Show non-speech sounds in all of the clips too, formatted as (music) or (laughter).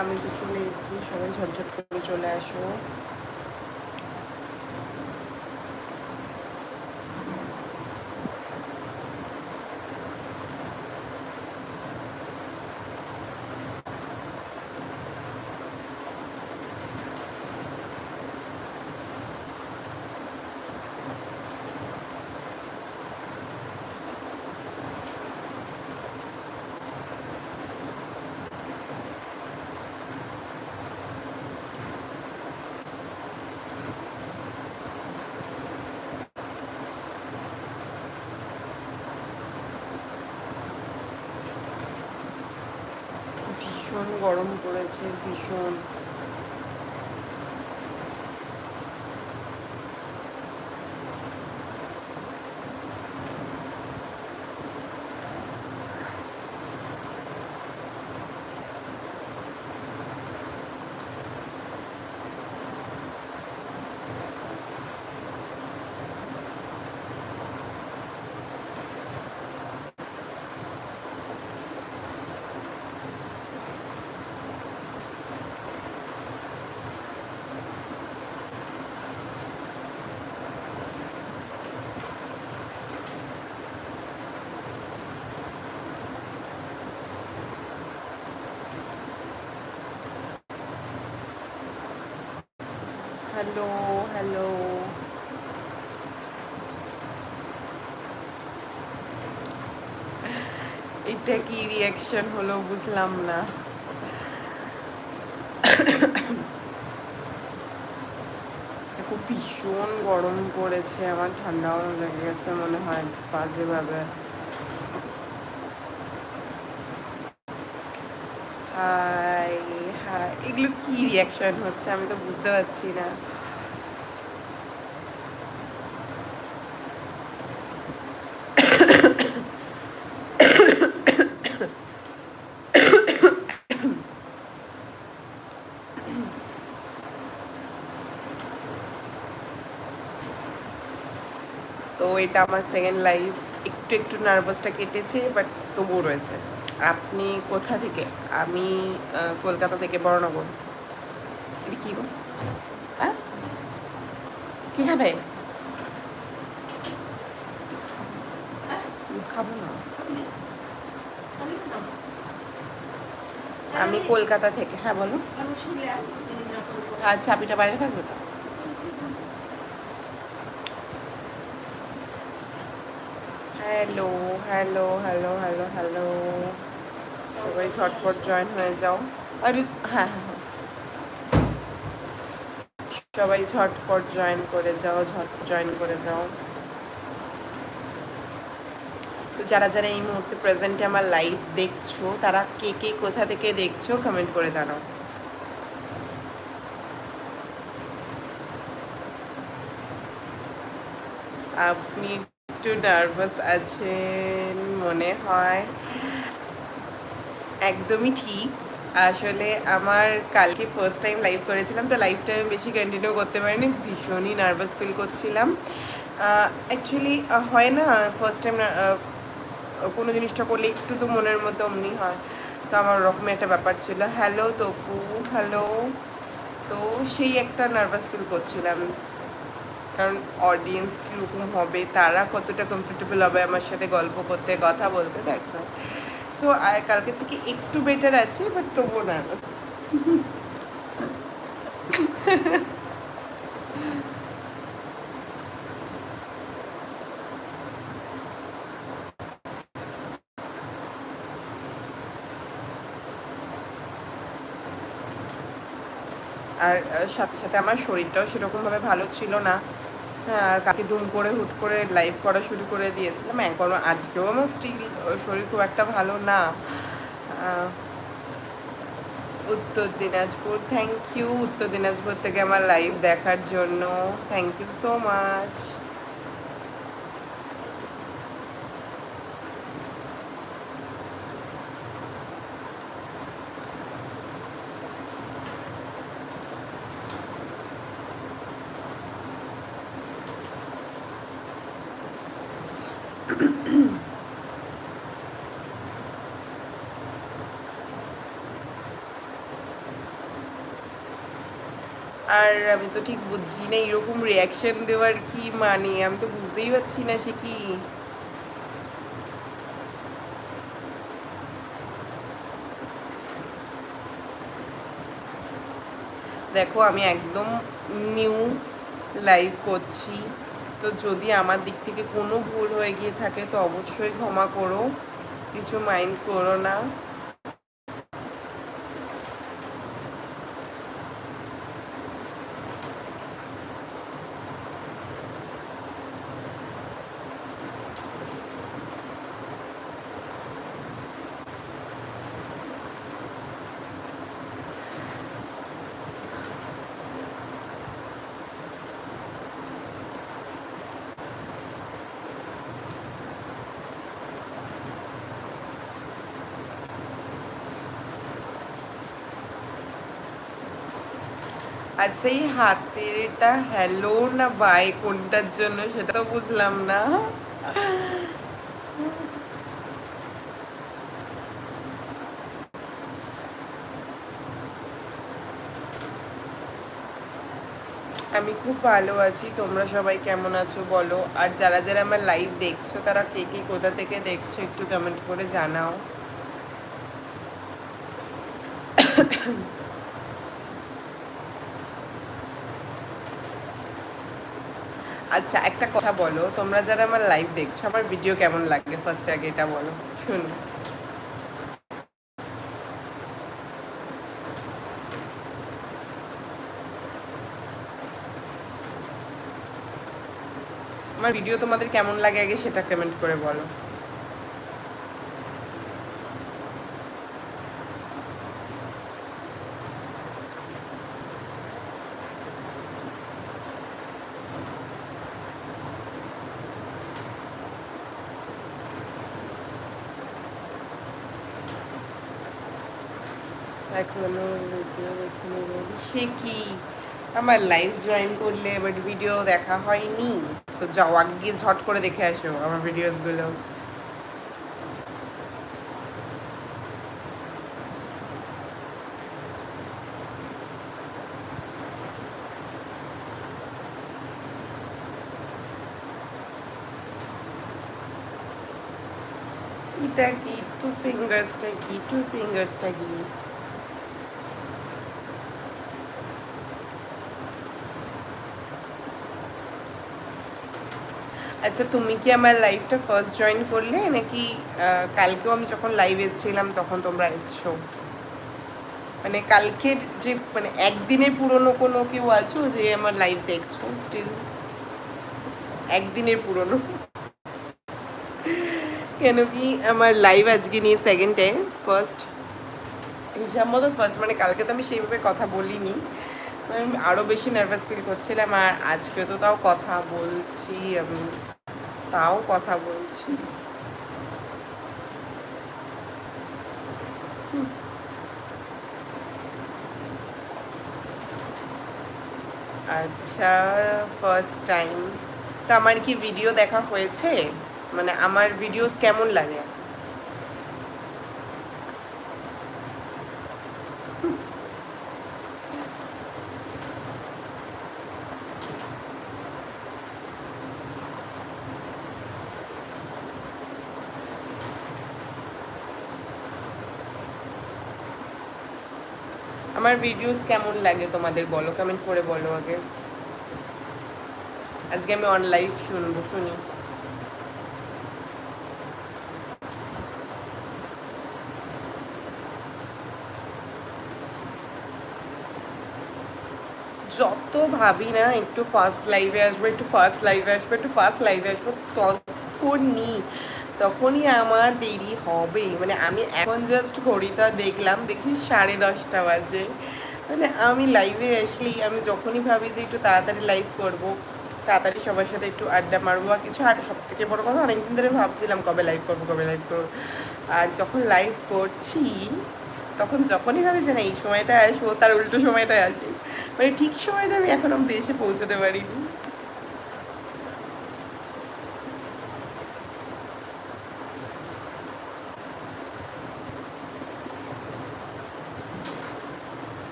আমি তো চলে এসেছি সবাই ঝটঝট করে চলে আসো। ভীষণ গরম পড়েছে ভীষণ। হ্যালো হ্যালো এটা কি রিয়াকশন হলো বুঝলাম না। দেখো ভীষণ গরম পড়েছে, আমার ঠান্ডাও লেগে গেছে মনে হয় বাজেভাবে কি রিয়াকশন হচ্ছে আমি তো বুঝতে পারছি না। তো এটা আমার সেকেন্ড লাইফ একটু একটু নার্ভাসটা কেটেছে বাট তবুও রয়েছে। আপনি কোথা থেকে? আমি কলকাতা থেকে বড়নগর। কি গো হ্যাঁ কি খাবে? খাব না। আমি কলকাতা থেকে হ্যাঁ বলো আর চাবিটা বাইরে থাকবে তো? Hello hello hello hello hello. সবাই ঝটপট জয়েন হয়ে যাও। আর হ্যাঁ হ্যাঁ। সবাই ঝটপট জয়েন করে যাও ঝট জয়েন করে যাও। তো যারা যারা এই মুহূর্তে প্রেজেন্টে আমার লাইভ দেখছ, তারা কে কে কোথা থেকে দেখছ কমেন্ট করে জানাও। আপনি একটু নার্ভাস আছেন, মনে হয়? একদমই ঠিক। আসলে আমার কালকে ফার্স্ট টাইম লাইভ করেছিলাম, তো লাইভটা আমি বেশি কন্টিনিউ করতে পারিনি, ভীষণই নার্ভাস ফিল করছিলাম। অ্যাকচুয়ালি হয় না ফার্স্ট টাইম কোনো জিনিসটা করলে একটু তো মনের মতো অমনি হয়। তো আমার ওরকমই একটা ব্যাপার ছিল। হ্যালো তপু হ্যালো তো সেই একটা নার্ভাস ফিল করছিলাম। কারণ অডিয়েন্স কীরকম হবে, তারা কতটা কমফোর্টেবল হবে আমার সাথে গল্প করতে, কথা বলতে দেখো তো কালকে থেকে একটু বেটার আছে বাট তবুও নার্ভাস আর সাথে সাথে আমার শরীরটাও সেরকমভাবে ভালো ছিল না। আর কাকে দুম করে হুট করে লাইভ করা শুরু করে দিয়েছিলাম। এখনও আজকেও আমার স্টিল শরীর খুব একটা ভালো না। উত্তর দিনাজপুর থ্যাংক ইউ উত্তর দিনাজপুর থেকে আমার লাইভ দেখার জন্য। থ্যাংক ইউ সো মাচ আর আমি তো ঠিক বুঝছি না এরকম রিয়াকশন দেওয়ার কি মানে? আমি তো বুঝতেই পারছি না সে কি। দেখো, আমি একদম নিউ লাইভ করছি। তো যদি আমার দিক থেকে কোনো ভুল হয়ে গিয়ে থাকে, তো অবশ্যই ক্ষমা করো। কিছু মাইন্ড করো না। আচ্ছা এই হাতের হ্যালো না বাই কোনটার জন্য সেটা তো বুঝলাম না। আমি খুব ভালো আছি, তোমরা সবাই কেমন আছো বলো? আর যারা যারা আমার লাইভ দেখছ, তারা কে কে কোথা থেকে দেখছ, একটু কমেন্ট করে জানাও। আচ্ছা একটা কথা বলো। তোমরা যারা আমার লাইভ দেখছ, আমার ভিডিও কেমন লাগে? ফার্স্ট আগে এটা বলো। শুনো। আমার ভিডিও তোমাদের কেমন লাগে আগে সেটা কমেন্ট করে বলো। এখনও ভিডিও দেখিনি সে কি? আমার লাইভ জয়েন করলে বাট ভিডিও দেখা হয়নি। তো যাও, আগে গিয়ে ঝট করে দেখে আসো আমার ভিডিওসগুলো এটা কি? টু ফিঙ্গার্সটা কি টু ফিঙ্গার্সটা কি? আচ্ছা তুমি কি আমার লাইভটা ফার্স্ট জয়েন করলে? নাকি কালকেও আমি যখন লাইভ এসেছিলাম, তখন তোমরা এসছো? মানে কালকের যে মানে একদিনের পুরনো কোনো কেউ আছো যে আমার লাইভ দেখছ স্টিল একদিনের পুরনো। কেন কি আমার লাইভ আজকে নিয়ে সেকেন্ড টাইম ফার্স্ট হিসাব মতো ফার্স্ট মানে কালকে তো আমি সেইভাবে কথা বলিনি। আরও বেশি নার্ভাস ফিল করছিলাম, আর আজকে তো তাও কথা বলছি আমি। তাও কথা বলছি। আচ্ছা ফার্স্ট টাইম তো আমার কি ভিডিও দেখা হয়েছে? মানে আমার ভিডিওস কেমন লাগে? আমার ভিডিওস কেমন লাগে তোমাদের বলো? কমেন্ট করে বলো আগে। আজকে আমি অন লাইভ শুনব, শুনি। যত ভাবি না, একটু ফার্স্ট লাইভে আসব, একটু ফার্স্ট লাইভে আসব, একটু ফার্স্ট লাইভে আসব, তখনই তখনই আমার দেরি হবে। মানে আমি এখন জাস্ট ঘড়িটা দেখলাম, দেখছি সাড়ে দশটা বাজে। মানে আমি লাইভে আসলেই, আমি যখনই ভাবি যে একটু তাড়াতাড়ি লাইভ করব, তাড়াতাড়ি সবার সাথে একটু আড্ডা মারবো বা কিছু, আর সব থেকে বড়ো কথা অনেকদিন ধরে ভাবছিলাম কবে লাইভ করব, কবে লাইভ করব। আর যখন লাইভ করছি, তখন যখনই ভাবি যে না, এই সময়টা আসব, তার উল্টো সময়টায় আসি। মানে ঠিক সময়টা আমি এখন অব্দি এসে পৌঁছতে পারিনি।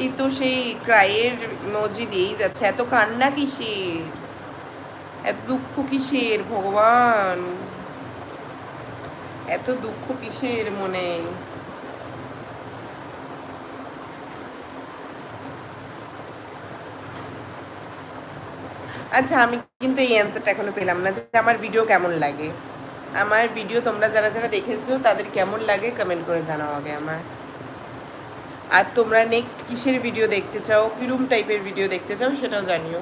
এই তো সেই ক্রাইয়ের ইমোজি দিয়েই যাচ্ছে। এত কান্না কিসের? এত দুঃখ কিসের? ভগবান! এত দুঃখ কিসের মনে? আচ্ছা আমি কিন্তু এই অ্যান্সারটা এখনও পেলাম না যে আমার ভিডিও কেমন লাগে। আমার ভিডিও তোমরা যারা যারা দেখেছ, তাদের কেমন লাগে কমেন্ট করে জানাও আগে আমার আর তোমরা নেক্সট কিসের ভিডিও দেখতে চাও? কিরম টাইপের ভিডিও দেখতে চাও সেটাও জানিও।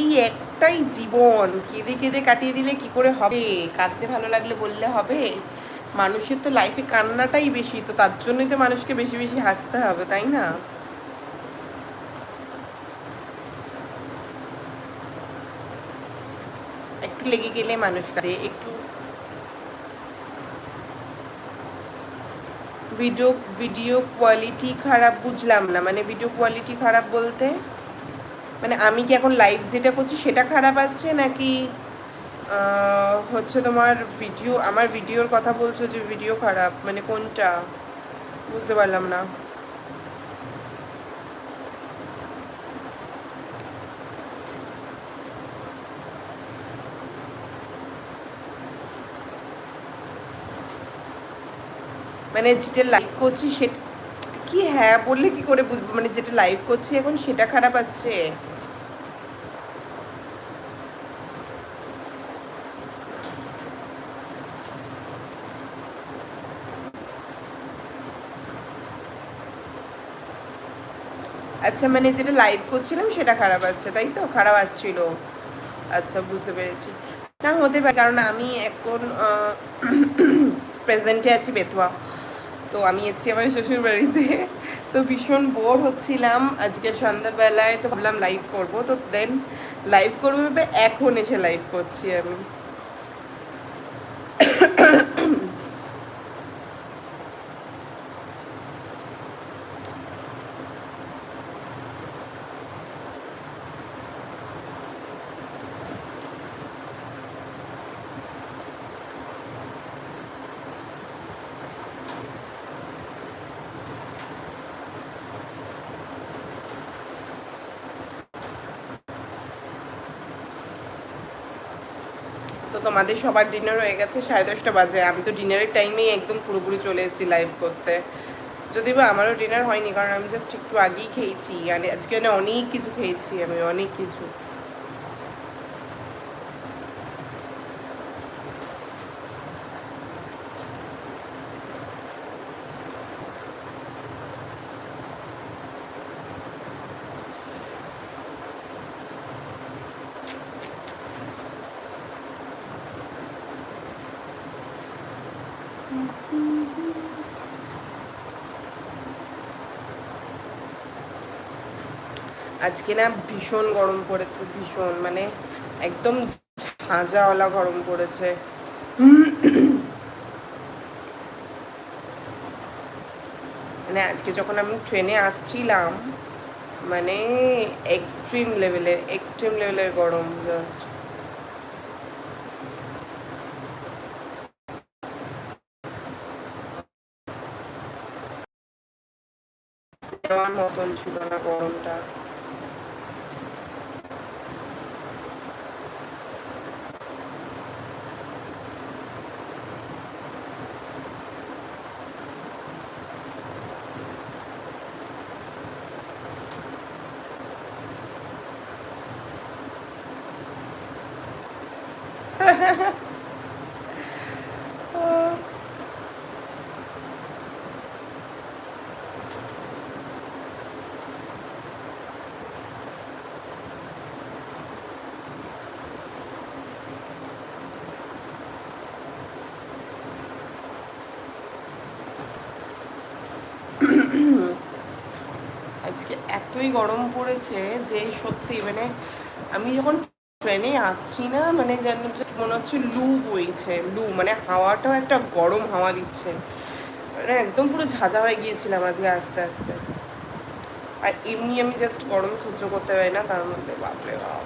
এই একটাই জীবন, কেঁদে কেঁদে কাটিয়ে দিলে কি করে হবে? কাঁদতে ভালো লাগলে বললে হবে। মানুষের তো লাইফে কান্নাটাই বেশি, তো তার জন্যই তো মানুষকে বেশি বেশি হাসতে হবে, তাই না? একটু লেগে গেলে মানুষ কাঁদে, একটু ভিডিও ভিডিও কোয়ালিটি খারাপ বুঝলাম না। মানে ভিডিও কোয়ালিটি খারাপ বলতে? মানে আমি কি এখন লাইভ যেটা করছি সেটা খারাপ আসছে নাকি হচ্ছে তোমার ভিডিও আমার ভিডিওর কথা বলছো যে ভিডিও খারাপ? মানে কোনটা? বুঝতে পারলাম না। মানে যেটা লাইভ করছি সেটা কি হ্যাঁ বললে কি করে বুঝব মানে যেটা লাইভ করছি এখন সেটা খারাপ আসছে? আচ্ছা মানে যেটা লাইভ করছিলাম সেটা খারাপ আসছে, তাই তো? খারাপ আসছিল। আচ্ছা বুঝতে পেরেছি। না, হতে পারে, কারণ আমি এখন প্রেজেন্টে (clears throat) আছি বেথুয়া। তো আমি এসেছি আমার শ্বশুর বাড়িতে তো ভীষণ বোর হচ্ছিলাম। আজকে সন্ধ্যাবেলায় তো ভাবলাম লাইভ করব। তো দেন লাইভ করব ভেবে এখন এসে লাইভ করছি আমি। তোমাদের সবার ডিনার হয়ে গেছে, সাড়ে দশটা বাজে। আমি তো ডিনারের টাইমেই একদম পুরোপুরি চলে এসেছি লাইভ করতে। যদি বা আমারও ডিনার হয়নি, কারণ আমি জাস্ট একটু আগেই খেয়েছি। মানে আজকে অনেক কিছু খেয়েছি আমি, অনেক কিছু। আজকে না ভীষণ গরম পড়েছে, ভীষণ মানে একদম ঝাঁঝাওয়ালা গরম পড়েছে। মানে আজকে যখন আমি ট্রেনে আসছিলাম মানে এক্সট্রিম লেভেলের এক্সট্রিম লেভেলের গরম জাস্ট মতন ছিল না গরমটা আজকে এতই গরম পড়েছে যে সত্যি মানে আমি যখন ট্রেনে আসছি না মানে যেন মনে হচ্ছে লু বইছে লু মানে হাওয়াটাও একটা গরম হাওয়া দিচ্ছে। মানে একদম পুরো ঝাঁঝা হয়ে গিয়েছিলাম আজকে আস্তে আস্তে। আর এমনি আমি জাস্ট গরম সহ্য করতে পারি না, তার মধ্যে বাপরে বাপ।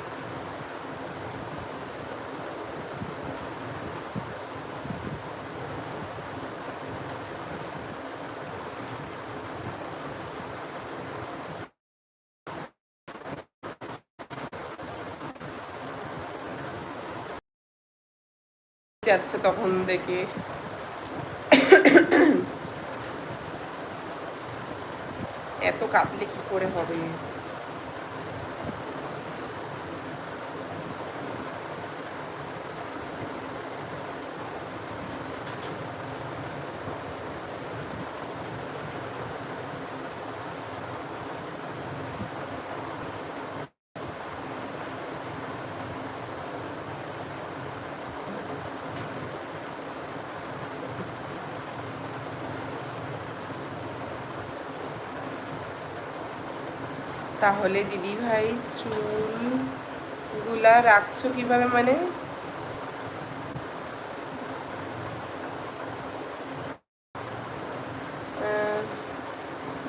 যাচ্ছে তখন দেখি। এত কাঁদলে কি করে হবে? তাহলে দিদি ভাই চুলগুলা রাখছো কীভাবে মানে?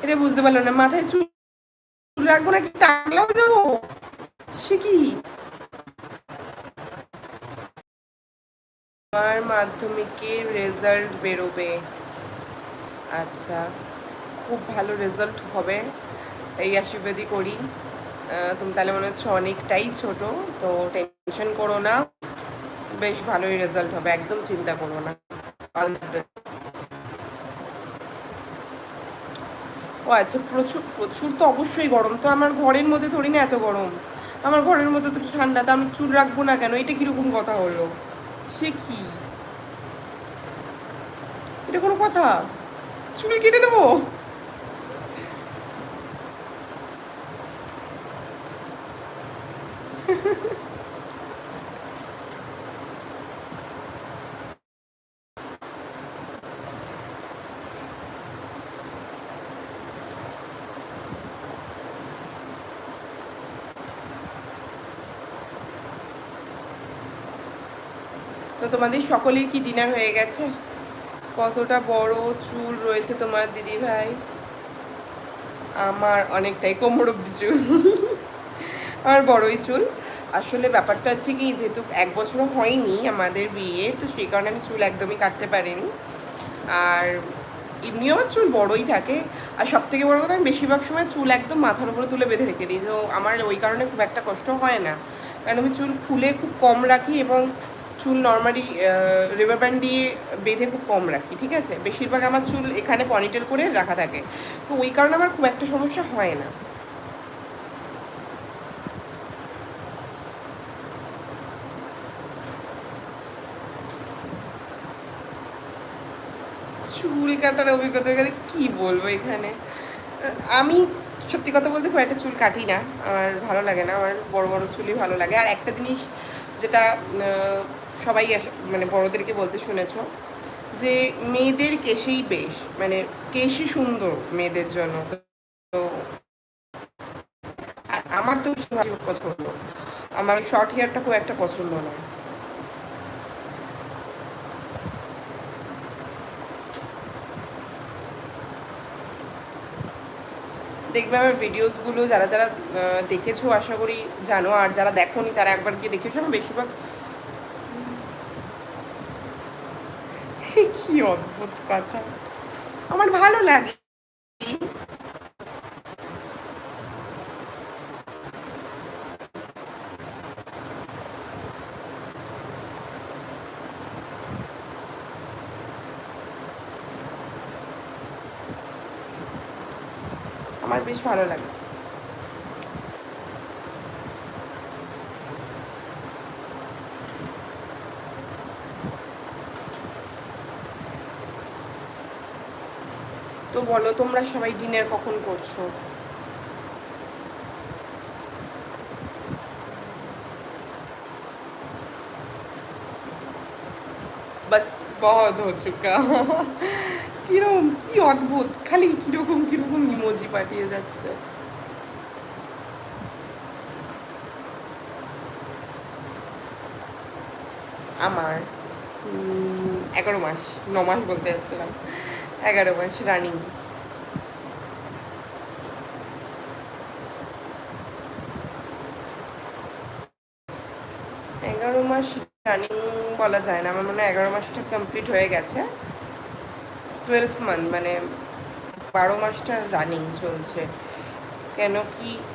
এটা বুঝতে পারলাম না। মাথায় চুল রাখব নাকি টাকলাও যাব? সে কি? আমার মাধ্যমিকের রেজাল্ট বেরোবে। আচ্ছা খুব ভালো রেজাল্ট হবে। এই আশীর্বাদই করি। তুমি তাহলে মনে হচ্ছে অনেকটাই ছোট, তো টেনশন করো না। বেশ ভালোই রেজাল্ট হবে, একদম চিন্তা করো না. ও আচ্ছা প্রচুর প্রচুর তো অবশ্যই গরম। তো আমার ঘরের মধ্যে থোড়ি না এত গরম? আমার ঘরের মধ্যে তো ঠান্ডা, তো আমি চুল রাখব না কেন? এটা কীরকম কথা হলো? সে কি? এটা কোনো কথা? চুল কেটে দেবো তো তোমাদের সকলের কি ডিনার হয়ে গেছে? কতটা বড় চুল রয়েছে তোমার দিদি ভাই। আমার অনেকটাই কোমর অব্দি চুল। আমার বড়ই চুল। আসলে ব্যাপারটা হচ্ছে কি, যেহেতু এক বছরও হয়নি আমাদের বিয়ের, তো সেই কারণে আমি চুল একদমই কাটতে পারিনি। আর এমনিও আমার চুল বড়ই থাকে। আর সব থেকে বড় কথা, আমি বেশিরভাগ সময় চুল একদম মাথার উপরে তুলে বেঁধে রেখে দিই। তো আমার ওই কারণে খুব একটা কষ্ট হয় না। কারণ আমি চুল খুলে খুব কম রাখি এবং চুল নর্মালি রিভার ব্যান্ড দিয়ে বেঁধে খুব কম রাখি, ঠিক আছে? বেশিরভাগ আমার চুল এখানে পনিটেল করে রাখা থাকে। তো ওই কারণে আমার খুব একটা সমস্যা হয় না। চুল কাটার অভিজ্ঞতার কথা কি বলব এখানে? আমি সত্যি কথা বলতে খুব একটা চুল কাটি না। আমার ভালো লাগে না, আমার বড় বড় চুলই ভালো লাগে। আর একটা জিনিস যেটা সবাই মানে বড়দেরকে বলতে শুনেছো, যে মেয়েদের কেশেই বেশ মানে কেশই সুন্দর মেয়েদের জন্য। তো আমার তো পছন্দ। আমার শর্ট হেয়ারটা খুব একটা পছন্দ নয় দেখবে আমার ভিডিওসগুলো যারা যারা দেখেছ, আশা করি জানো, আর যারা দেখোনি, তারা একবার গিয়ে দেখেছ আমি বেশিরভাগ কি অদ্ভুত কথা। আমার ভালো লাগে। আমার বেশ ভালো লাগে তো বলো, তোমরা সবাই ডিনার কখন করছ? বাস বহুত হো চুকা। কীরকম কি অদ্ভুত, খালি কীরকম কীরকম ইমোজি পাঠিয়ে যাচ্ছে। আমার এগারো মাস, ন মাস বলতে যাচ্ছিলাম। এগারো মাস রানিং এগারো মাস রানিং বলা যায় না। আমার মনে হয় এগারো মাসটা কমপ্লিট হয়ে গেছে। টুয়েলভ মান্থ মানে বারো মাসটা রানিং চলছে। কেন কি